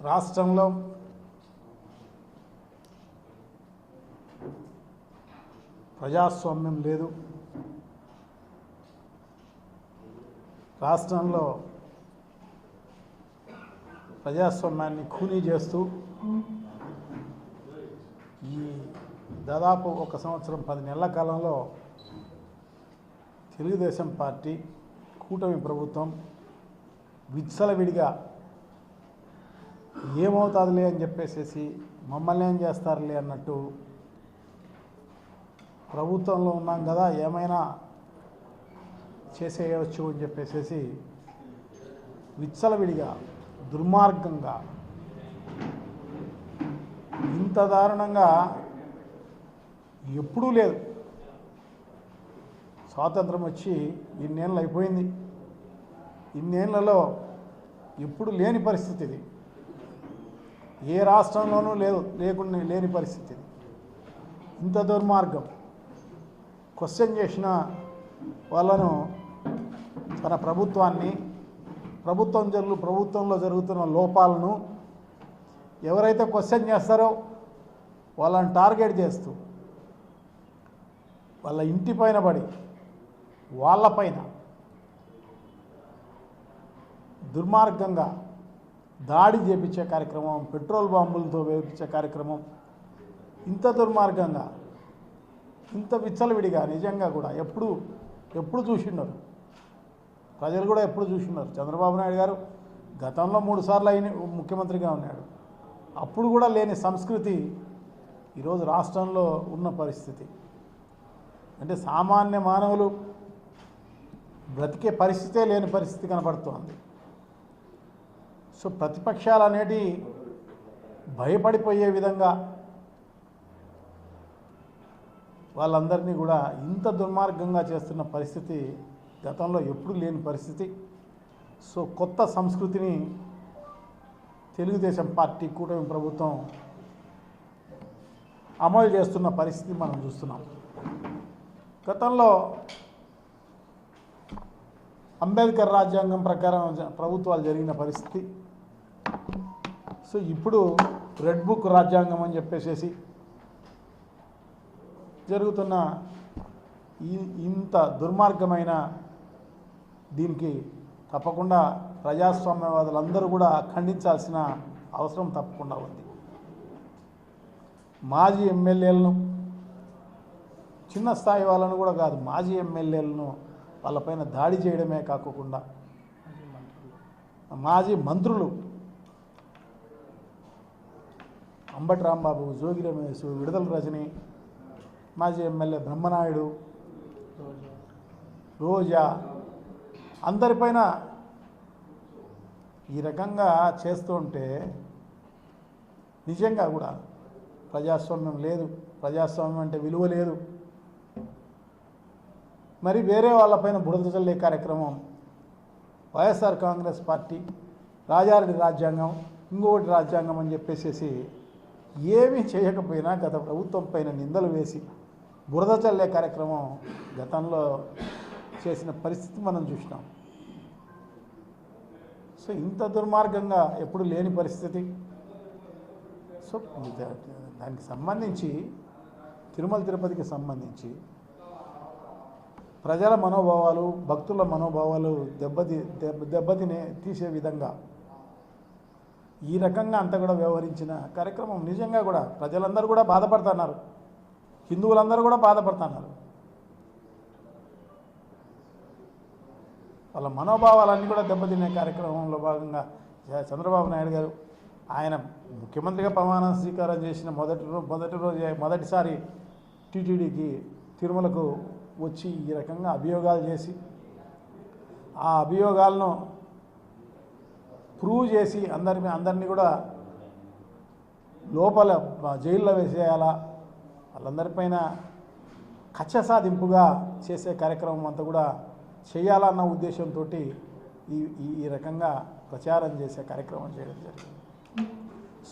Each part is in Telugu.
రాష్ట్రంలో ప్రజాస్వామ్యం లేదు. రాష్ట్రంలో ప్రజాస్వామ్యాన్ని ఖూనీ చేస్తూ ఈ దాదాపు ఒక సంవత్సరం పది నెలల కాలంలో తెలుగుదేశం పార్టీ కూటమి ప్రభుత్వం విచ్చలవిడిగా ఏమవుతుందిలే అని చెప్పేసేసి మమ్మల్ని ఏం చేస్తారులే అన్నట్టు ప్రభుత్వంలో ఉన్నాం కదా ఏమైనా చేసేయవచ్చు అని చెప్పేసేసి విచ్చలవిడిగా దుర్మార్గంగా. ఇంత దారుణంగా ఎప్పుడూ లేదు. స్వాతంత్రం వచ్చి ఇన్నేళ్ళు అయిపోయింది. ఇన్నేళ్ళలో ఎప్పుడు లేని పరిస్థితి ఇది. ఏ రాష్ట్రంలోనూ లేదు లేకుండా లేని పరిస్థితి ఇంత దుర్మార్గం. క్వశ్చన్ చేసిన వాళ్ళను తన ప్రభుత్వాన్ని ప్రభుత్వం జరుగు ప్రభుత్వంలో జరుగుతున్న లోపాలను ఎవరైతే క్వశ్చన్ చేస్తారో వాళ్ళని టార్గెట్ చేస్తూ వాళ్ళ ఇంటి పైన పడి వాళ్ళపైన దుర్మార్గంగా దాడి చేపించే కార్యక్రమం పెట్రోల్ బాంబులతో వేపించే కార్యక్రమం ఇంత దుర్మార్గంగా ఇంత విచ్చలవిడిగా నిజంగా కూడా ఎప్పుడు ఎప్పుడు చూసిండరు. ప్రజలు కూడా ఎప్పుడు చూసిన్నారు. చంద్రబాబు నాయుడు గారు గతంలో మూడు సార్లు అయిన ముఖ్యమంత్రిగా ఉన్నాడు. అప్పుడు కూడా లేని సంస్కృతి ఈరోజు రాష్ట్రంలో ఉన్న పరిస్థితి. అంటే సామాన్య మానవులు బ్రతికే పరిస్థితే లేని పరిస్థితి కనపడుతోంది. సో ప్రతిపక్షాలు అనేటి భయపడిపోయే విధంగా వాళ్ళందరినీ కూడా ఇంత దుర్మార్గంగా చేస్తున్న పరిస్థితి గతంలో ఎప్పుడు లేని పరిస్థితి. సో కొత్త సంస్కృతిని తెలుగుదేశం పార్టీ కూటమి ప్రభుత్వం అమలు చేస్తున్న పరిస్థితి మనం చూస్తున్నాం. గతంలో అంబేద్కర్ రాజ్యాంగం ప్రకారం జ- ప్రభుత్వాలు జరిగిన పరిస్థితి. సో ఇప్పుడు రెడ్ బుక్ రాజ్యాంగం అని చెప్పేసేసి జరుగుతున్న ఇంత దుర్మార్గమైన దీనికి తప్పకుండా ప్రజాస్వామ్యవాదులందరూ కూడా ఖండించాల్సిన అవసరం తప్పకుండా ఉంది. మాజీ ఎమ్మెల్యేలను చిన్న స్థాయి వాళ్ళను కూడా కాదు మాజీ ఎమ్మెల్యేలను వాళ్ళపైన దాడి చేయడమే కాకుండా మాజీ మంత్రులు అంబటి రాంబాబు జోగి రమేష్ విడుదల రజని మాజీ ఎమ్మెల్యే బ్రహ్మనాయుడు రోజా అందరిపైన ఈ రకంగా చేస్తుంటే నిజంగా కూడా ప్రజాస్వామ్యం లేదు. ప్రజాస్వామ్యం అంటే విలువ లేదు. మరి వేరే వాళ్ళపైన బురద చల్లే కార్యక్రమం వైఎస్ఆర్ కాంగ్రెస్ పార్టీ రాజారెడ్డి రాజ్యాంగం ఇంకొకటి రాజ్యాంగం అని చెప్పేసేసి ఏమీ చేయకపోయినా గత ప్రభుత్వం పైన నిందలు వేసి బురద చల్లే కార్యక్రమం గతంలో చేసిన పరిస్థితి మనం చూసినాం. సో ఇంత దుర్మార్గంగా ఎప్పుడు లేని పరిస్థితి. సో దానికి సంబంధించి తిరుమల తిరుపతికి సంబంధించి ప్రజల మనోభావాలు భక్తుల మనోభావాలు దెబ్బతి దెబ్బ దెబ్బతినే తీసే విధంగా ఈ రకంగా అంతా కూడా వ్యవహరించిన కార్యక్రమం నిజంగా కూడా ప్రజలందరూ కూడా బాధపడుతున్నారు. హిందువులందరూ కూడా బాధపడుతున్నారు. వాళ్ళ మనోభావాలన్నీ కూడా దెబ్బతినే కార్యక్రమంలో భాగంగా చంద్రబాబు నాయుడు గారు ఆయన ముఖ్యమంత్రిగా ప్రమాణ స్వీకారం చేసిన మొదటి రోజు మొదటి రోజు మొదటిసారి టీటీడీకి తిరుమలకు వచ్చి ఈ రకంగా అభియోగాలు చేసి ఆ అభియోగాలను ప్రూవ్ చేసి అందరి అందరినీ కూడా లోపల జైల్లో వేసేయాలా వాళ్ళందరిపైన కక్ష సాధింపుగా చేసే కార్యక్రమం అంతా కూడా చేయాలన్న ఉద్దేశంతో ఈ ఈ- ఈ రకంగా ప్రచారం చేసే కార్యక్రమం చేయడం జరిగింది.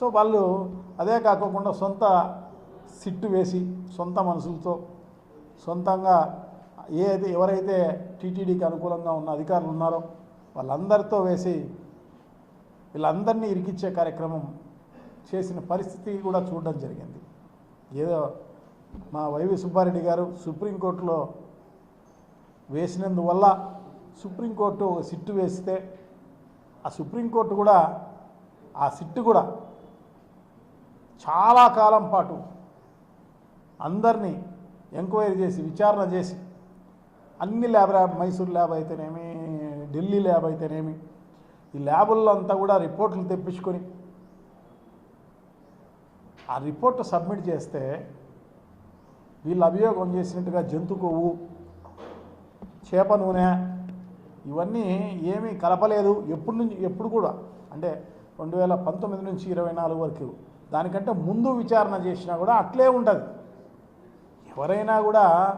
సో వాళ్ళు అదే కాకుండా సొంత సిట్టు వేసి సొంత మనుషులతో సొంతంగా ఏది ఎవరైతే టీటీడీకి అనుకూలంగా ఉన్న అధికారులు ఉన్నారో వాళ్ళందరితో వేసి వీళ్ళందరినీ ఇరికిచ్చే కార్యక్రమం చేసిన పరిస్థితి కూడా చూడడం జరిగింది. ఏదో మా వైవి సుబ్బారెడ్డి గారు సుప్రీంకోర్టులో వేసినందువల్ల సుప్రీంకోర్టు ఒక సిట్టు వేస్తే ఆ సుప్రీంకోర్టు కూడా ఆ సిట్టు కూడా చాలా కాలం పాటు అందరినీ ఎంక్వైరీ చేసి విచారణ చేసి అన్ని ల్యాబ్ ల్యాబ్ మైసూర్ ల్యాబ్ అయితేనేమి ఢిల్లీ ల్యాబ్ అయితేనేమి ఈ ల్యాబుల్లో అంతా కూడా రిపోర్ట్లు తెప్పించుకొని ఆ రిపోర్ట్ సబ్మిట్ చేస్తే వీళ్ళు అభియోగం చేసినట్టుగా జంతు కొవ్వు చేప నూనె ఇవన్నీ ఏమీ కలపలేదు. ఎప్పుడు నుంచి ఎప్పుడు కూడా. అంటే రెండు వేల పంతొమ్మిది నుంచి ఇరవై నాలుగు వరకు. దానికంటే ముందు విచారణ చేసినా కూడా అట్లే ఉంటుంది. ఎవరైనా కూడా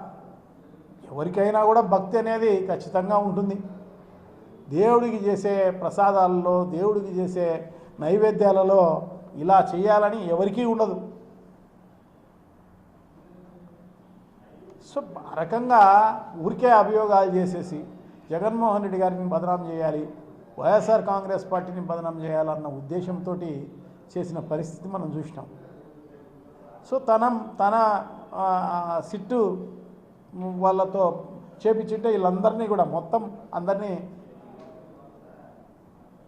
ఎవరికైనా కూడా భక్తి అనేది ఖచ్చితంగా ఉంటుంది. దేవుడికి చేసే ప్రసాదాలలో దేవుడికి చేసే నైవేద్యాలలో ఇలా చేయాలని ఎవరికీ ఉండదు. సో ఆ రకంగా ఊరికే అభియోగాలు చేసేసి జగన్మోహన్ రెడ్డి గారిని బదనాం చేయాలి వైఎస్ఆర్ కాంగ్రెస్ పార్టీని బదనాం చేయాలన్న ఉద్దేశంతో చేసిన పరిస్థితి మనం చూసినాం. సో తన తన సిట్టు వాళ్ళతో చేపించుంటే వీళ్ళందరినీ కూడా మొత్తం అందరినీ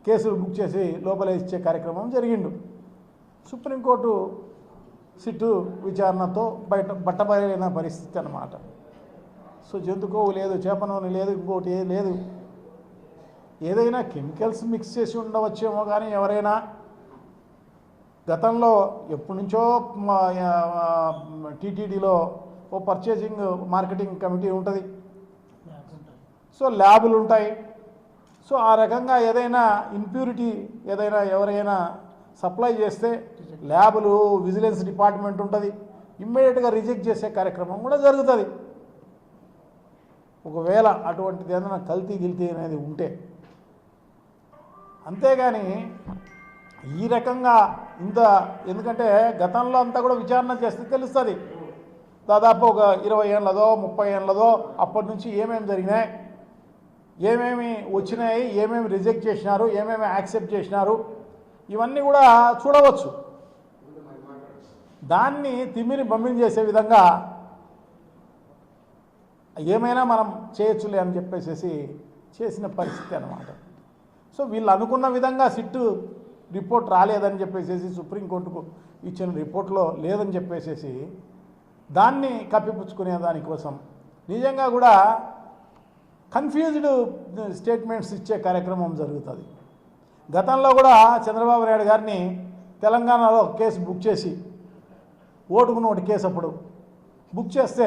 కేసులు బుక్ చేసి లోపల ఇచ్చే కార్యక్రమం జరిగిండు. సుప్రీంకోర్టు సిట్టు విచారణతో బయట బట్టబయలైన పరిస్థితి అన్నమాట. సో జంతుకోవు లేదు చేపనూనె లేదు ఇంకోటి ఏది లేదు. ఏదైనా కెమికల్స్ మిక్స్ చేసి ఉండవచ్చేమో కానీ ఎవరైనా గతంలో ఎప్పటి నుంచో టీటీడీలో ఓ పర్చేసింగ్ మార్కెటింగ్ కమిటీ ఉంటుంది. సో ల్యాబులు ఉంటాయి సో ఆ రకంగా ఏదైనా ఇంప్యూరిటీ ఏదైనా ఎవరైనా సప్లై చేస్తే ల్యాబులు విజిలెన్స్ డిపార్ట్మెంట్ ఉంటుంది. ఇమ్మీడియట్గా రిజెక్ట్ చేసే కార్యక్రమం కూడా జరుగుతుంది. ఒకవేళ అటువంటిది ఏదైనా కల్తీ గిల్తీ అనేది ఉంటే. అంతేగాని ఈ రకంగా ఇంత ఎందుకంటే గతంలో అంతా కూడా విచారణ చేస్తే తెలుస్తుంది. దాదాపు ఒక ఇరవై ఏళ్ళదో ముప్పై ఏళ్ళదో అప్పటి నుంచి ఏమేమి జరిగినాయి ఏమేమి వచ్చినాయి ఏమేమి రిజెక్ట్ చేసినారు ఏమేమి యాక్సెప్ట్ చేసినారు ఇవన్నీ కూడా చూడవచ్చు. దాన్ని తిమ్మిని బమ్మిని చేసే విధంగా ఏమైనా మనం చేయొచ్చులే అని చెప్పేసి చేసిన పరిస్థితి అనమాట సో వీళ్ళు అనుకున్న విధంగా సిట్టు రిపోర్ట్ రాలేదని చెప్పేసి సుప్రీంకోర్టుకు ఇచ్చిన రిపోర్ట్లో లేదని చెప్పేసి దాన్ని కప్పిపుచ్చుకునే దానికోసం నిజంగా కూడా కన్ఫ్యూజ్డ్ స్టేట్మెంట్స్ ఇచ్చే కార్యక్రమం జరుగుతుంది. గతంలో కూడా చంద్రబాబు నాయుడు గారిని తెలంగాణలో కేసు బుక్ చేసి ఓటుకు నోటి కేసు అప్పుడు బుక్ చేస్తే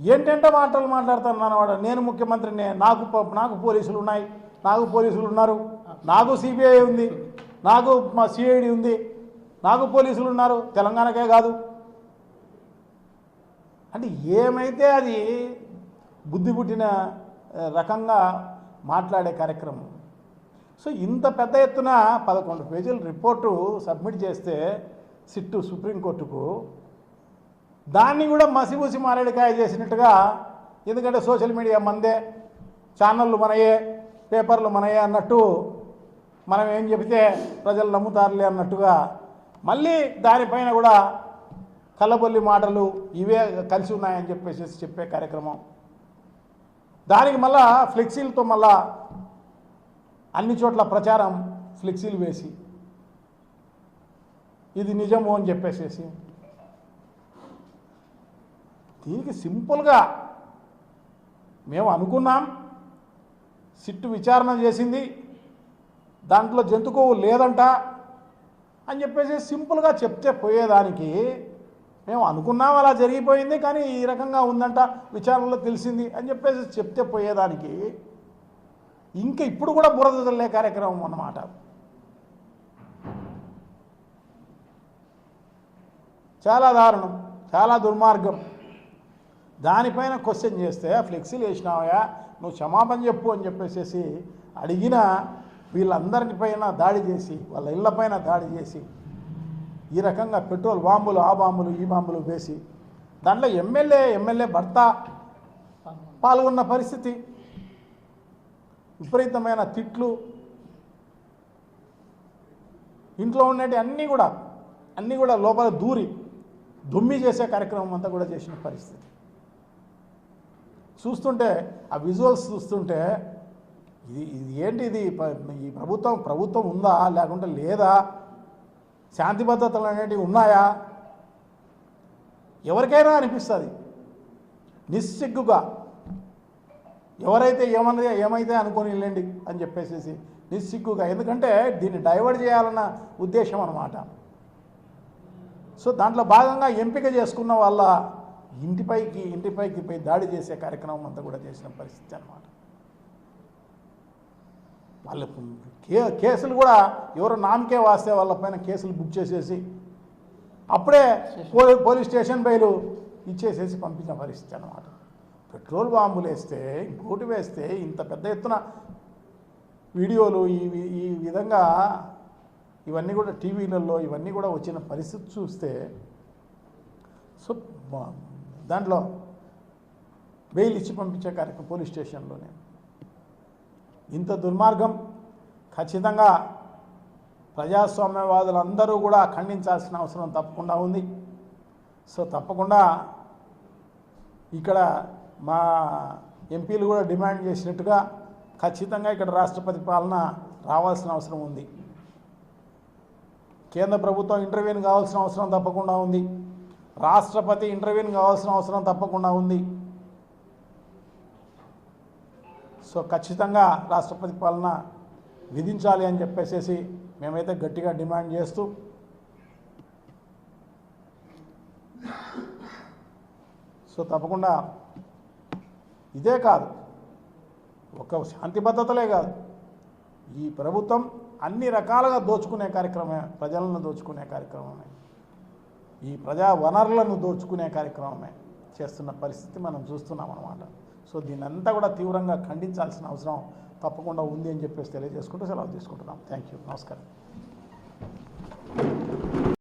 ఏంటంటే మాటలు మాట్లాడుతాను వాడు నేను ముఖ్యమంత్రిని నాకు నాకు పోలీసులు ఉన్నాయి నాకు పోలీసులు ఉన్నారు నాకు సిబిఐ ఉంది నాకు మా సిఐడి ఉంది నాకు పోలీసులు ఉన్నారు తెలంగాణకే కాదు. అంటే ఏమైతే అది బుద్ధి పుట్టిన రకంగా మాట్లాడే కార్యక్రమం సో ఇంత పెద్ద ఎత్తున పదకొండు పేజీల రిపోర్టు సబ్మిట్ చేస్తే సిట్టు సుప్రీంకోర్టుకు దాన్ని కూడా మసిబూసి మారేడికాయ చేసినట్టుగా ఎందుకంటే సోషల్ మీడియా మందే ఛానళ్ళు మనయే పేపర్లు మనయే అన్నట్టు మనం ఏం చెబితే ప్రజలు నమ్ముతారులే అన్నట్టుగా మళ్ళీ దానిపైన కూడా కల్లబొల్లి మాటలు ఇవే కలిసి ఉన్నాయని చెప్పేసి చెప్పే కార్యక్రమం. దానికి మళ్ళా ఫ్లెక్సీలతో మళ్ళా అన్ని చోట్ల ప్రచారం ఫ్లెక్సీలు వేసి. ఇది నిజము అని చెప్పేసేసి. దీనికి సింపుల్గా మేము అనుకున్నాం. సిట్టు విచారణ చేసింది. దాంట్లో జంతుకోవు లేదంట అని చెప్పేసి సింపుల్గా చెప్తే పోయేదానికి మేము అనుకున్నాం అలా జరిగిపోయింది. కానీ ఈ రకంగా ఉందంట. విచారణలో తెలిసింది అని చెప్పేసి చెప్తే పోయేదానికి ఇంకా ఇప్పుడు కూడా బురద చల్లే కార్యక్రమం అన్నమాట. చాలా దారుణం చాలా దుర్మార్గం. దానిపైన క్వశ్చన్ చేస్తే ఫ్లెక్సీలు వేసినావయా నువ్వు క్షమాపణ చెప్పు అని చెప్పేసి అడిగిన వీళ్ళందరి పైన దాడి చేసి వాళ్ళ ఇళ్ళపైన దాడి చేసి ఈ రకంగా పెట్రోల్ బాంబులు ఆ బాంబులు ఈ బాంబులు వేసి దాంట్లో ఎమ్మెల్యే ఎమ్మెల్యే భర్త పాల్గొన్న పరిస్థితి. విపరీతమైన తిట్లు. ఇంట్లో ఉండేటి అన్నీ కూడా అన్నీ కూడా లోపల దూరి దుమ్మి చేసే కార్యక్రమం అంతా కూడా చేసిన పరిస్థితి. చూస్తుంటే ఆ విజువల్స్ చూస్తుంటే ఇది ఇది ఏంటి ఇది? ఈ ప్రభుత్వం ప్రభుత్వం ఉందా? లేకుంటే లేదా? శాంతి భద్రతలు అనేటివి ఉన్నాయా? ఎవరికైనా అనిపిస్తుంది. నిస్సిగ్గుగా ఎవరైతే ఏమన్నది ఏమైతే అనుకొని వెళ్ళండి అని చెప్పేసేసి నిస్సిగ్గుగా. ఎందుకంటే దీన్ని డైవర్ట్ చేయాలన్న ఉద్దేశం అన్నమాట. సో దాంట్లో భాగంగా ఎంపిక చేసుకున్న వాళ్ళ ఇంటిపైకి ఇంటిపైకి పోయి దాడి చేసే కార్యక్రమం అంతా కూడా చేసిన పరిస్థితి అన్నమాట. వాళ్ళు కే కేసులు కూడా ఎవరు నామకే వాస్తే వాళ్ళపైన కేసులు బుక్ చేసేసి అప్పుడే పోలీ పోలీస్ స్టేషన్ బయలు ఇచ్చేసేసి పంపించిన పరిస్థితి అన్నమాట. పెట్రోల్ బాంబులు వేస్తే ఇంకోటి వేస్తే ఇంత పెద్ద ఎత్తున వీడియోలు ఈ ఈ విధంగా ఇవన్నీ కూడా టీవీలలో ఇవన్నీ కూడా వచ్చిన పరిస్థితి చూస్తే సో దాంట్లో బెయిల్ ఇచ్చి పంపించే కార్యక్రమం పోలీస్ స్టేషన్లోనే. ఇంత దుర్మార్గం ఖచ్చితంగా ప్రజాస్వామ్యవాదులందరూ కూడా ఖండించాల్సిన అవసరం తప్పకుండా ఉంది. సో తప్పకుండా ఇక్కడ మా ఎంపీలు కూడా డిమాండ్ చేసినట్టుగా ఖచ్చితంగా ఇక్కడ రాష్ట్రపతి పాలన రావాల్సిన అవసరం ఉంది. కేంద్ర ప్రభుత్వం ఇంటర్వ్యూని కావాల్సిన అవసరం తప్పకుండా ఉంది. రాష్ట్రపతి ఇంటర్వ్యూని కావాల్సిన అవసరం తప్పకుండా ఉంది. సో ఖచ్చితంగా రాష్ట్రపతి పాలన విధించాలి అని చెప్పేసేసి మేమైతే గట్టిగా డిమాండ్ చేస్తూ సో తప్పకుండా ఇదే కాదు ఒక శాంతి భద్రతలే కాదు. ఈ ప్రభుత్వం అన్ని రకాలుగా దోచుకునే కార్యక్రమమే ప్రజలను దోచుకునే కార్యక్రమమే. ఈ ప్రజా వనరులను దోచుకునే కార్యక్రమమే చేస్తున్న పరిస్థితి మనం చూస్తున్నాం అన్నమాట. సో దీనంతా అంతా కూడా తీవ్రంగా ఖండించాల్సిన అవసరం తప్పకుండా ఉంది అని చెప్పేసి తెలియజేసుకుంటూ సెలవు తీసుకుంటున్నాం. Thank you. నమస్కారం.